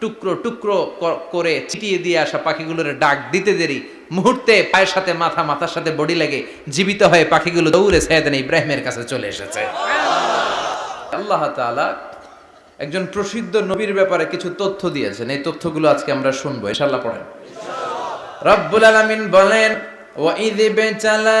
টুকরো টুকরো করে ছিটিয়ে দিয়ে আসা পাখিগুলোর ডাক দিতে দেরি। মুহূর্তে পায়ের সাথে মাথা, মাথার সাথে বডি লেগে জীবিত হয়ে পাখিগুলো দৌড়ে সাইয়েদান ইব্রাহিমের কাছে চলে এসেছে। আল্লাহ তাআলা একজন প্রসিদ্ধ নবীর ব্যাপারে কিছু তথ্য দিয়েছেন। এই তথ্যগুলো আজকে আমরা শুনব, ইনশাআল্লাহ পড়েন। রব্বুল আলামিন বলেন ওয়াইদ বেচালা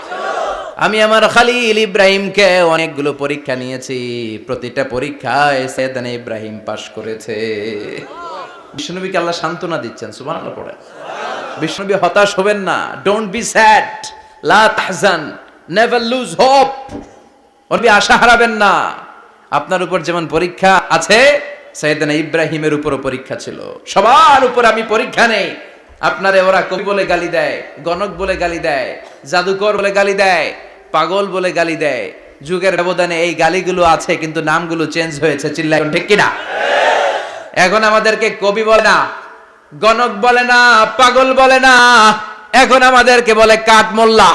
আমি আমার খালিল ইব্রাহিমকে অনেকগুলো পরীক্ষা নিয়েছি। প্রতিটা পরীক্ষায় সৈয়দান ইব্রাহিম পাশ করেছে। বিষ্ণুনবীকে আল্লাহ সান্ত্বনা দিচ্ছেন, সুবহানাল্লাহ পড়ে বিষ্ণুনবী হতাশ হবেন না। ডোন্ট বি স্যাড লা তাহজান। নেভার লুজ হোপ নবী আশা হারাবেন না। আপনার উপর যেমন পরীক্ষা আছে, সৈয়দানা ইব্রাহিমের উপরও পরীক্ষা ছিল। সবার উপর আমি পরীক্ষা নেই। আপনারে ওরা কবি বলে গালি দেয়, গণক বলে গালি দেয়, জাদুকর বলে গালি দেয়। পাগল বলে গালি দেয়। যুগের ব্যবধানে এই গালিগুলো আছে, কিন্তু নামগুলো চেঞ্জ হয়েছে চিল্লা এখন ঠিক কিনা? এখন আমাদেরকে কবি বলে না, গণক বলে না, পাগল বলে না, এখন আমাদেরকে বলে কাঠ মোল্লা।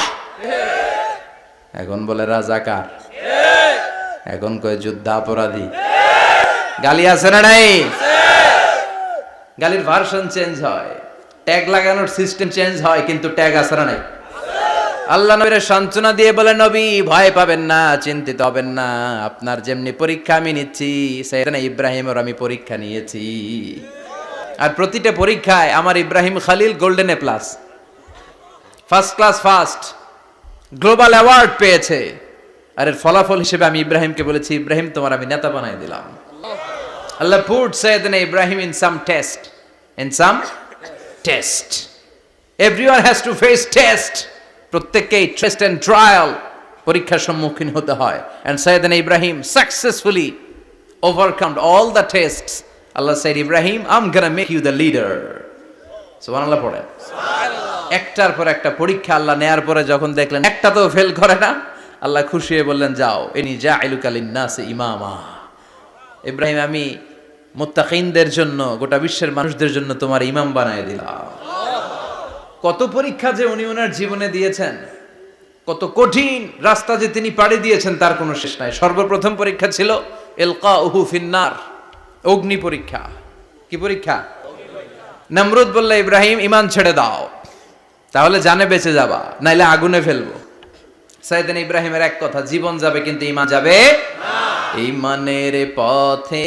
এখন বলে রাজাকার। এখন কয় যুদ্ধাপরাধী গালি আছে না নাই? গালির ভার্সন চেঞ্জ হয়। ট্যাগ লাগানোর সিস্টেম চেঞ্জ হয়, কিন্তু ট্যাগ আছে না নাই? আল্লাহ নবীর সান্ত্বনা দিয়ে বলে, নবী, ভয় পাবেন না, চিন্তিত হবেন না। আপনার যেমনি পরীক্ষা আমি নিচ্ছি, সেখানে ইব্রাহিমের আমি পরীক্ষা নিয়েছি। আর প্রতিটা পরীক্ষায় আমার Ibrahim Khalil golden A plus. First class first. Global award পেয়েছে। আর এর ফলাফল হিসেবে আমি ইব্রাহিমকে বলেছি, ইব্রাহিম, তোমার আমি নেতা বানাই দিলাম। Allah put Sayyidina Ibrahim in some test in some test everyone has to face test প্রত্যেককেই টেস্ট এন্ড ট্রায়াল পরীক্ষার সম্মুখীন হতে হয়। And Sayyidina Ibrahim successfully overcome all the test Allah said, Ibrahim I'm gonna make you the leader. সুবহানাল্লাহ পড়েন। একটার পর একটা পরীক্ষা আল্লাহ নেয়ার পরে যখন দেখলেন একটা তো ফেল করে না আল্লাহ খুশি হয়ে বললেন যাও এনি যা ইলুকালিন নাসে ইমামা। ইব্রাহিম আমি মুত্তাকিনদের জন্য গোটা বিশ্বের মানুষদের জন্য তোমার ইমাম বানায় দিলাম। কত পরীক্ষা যে উনি ওনার জীবনে দিয়েছেন, কত কঠিন রাস্তা যে তিনি পাড়ি দিয়েছেন, তার কোনো শেষ নাই। সর্বপ্রথম পরীক্ষা ছিল এলকা উহু ফিন্নার, অগ্নি পরীক্ষা। কি পরীক্ষা? নমরুদ বললে, ইব্রাহিম ইমান ছেড়ে দাও। তাহলে জানে বেঁচে যাবা, নাইলে আগুনে ফেলব। সাইদিন ইব্রাহিমের এক কথা, জীবন যাবে, কিন্তু ইমান যাবে ইমানের পথে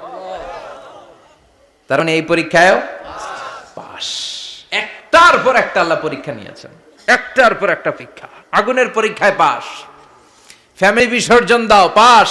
তার মানে এই পরীক্ষায় পাস একটার পর একটা আল্লাহ পরীক্ষা নিয়েছেন। একটার পর একটা পরীক্ষা। আগুনের পরীক্ষায় পাস ফ্যামিলি বিসর্জন দাও পাস